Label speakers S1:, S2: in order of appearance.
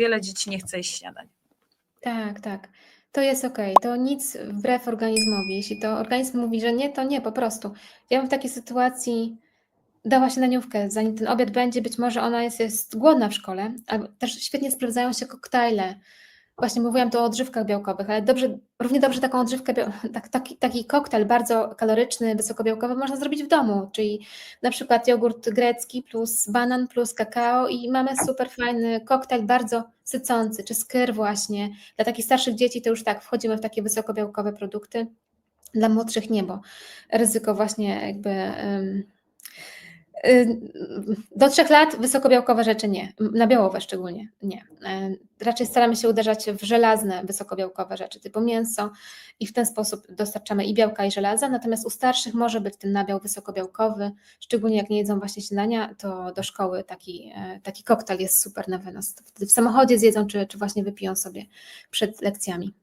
S1: wiele dzieci nie chce jeść śniadań.
S2: Tak, tak. To jest okej. To nic wbrew organizmowi. Jeśli to organizm mówi, że nie, to nie, po prostu. Ja bym w takiej sytuacji dała się leniówkę, zanim ten obiad będzie, być może ona jest, jest głodna w szkole, albo też świetnie sprawdzają się koktajle. Właśnie mówiłam tu o odżywkach białkowych, ale dobrze, równie dobrze taką odżywkę, tak, taki, taki koktajl bardzo kaloryczny, wysokobiałkowy można zrobić w domu, czyli na przykład jogurt grecki plus banan plus kakao i mamy super fajny koktajl, bardzo sycący, czy skyr właśnie. Dla takich starszych dzieci to już tak, wchodzimy w takie wysokobiałkowe produkty, dla młodszych nie, bo ryzyko właśnie jakby... y, do trzech lat wysokobiałkowe rzeczy nie, nabiałowe szczególnie nie. Raczej staramy się uderzać w żelazne wysokobiałkowe rzeczy typu mięso i w ten sposób dostarczamy i białka i żelaza, natomiast u starszych może być ten nabiał wysokobiałkowy, szczególnie jak nie jedzą właśnie śniadania, to do szkoły taki, e, taki koktajl jest super na wynos. W samochodzie zjedzą czy, czy właśnie wypiją sobie przed lekcjami.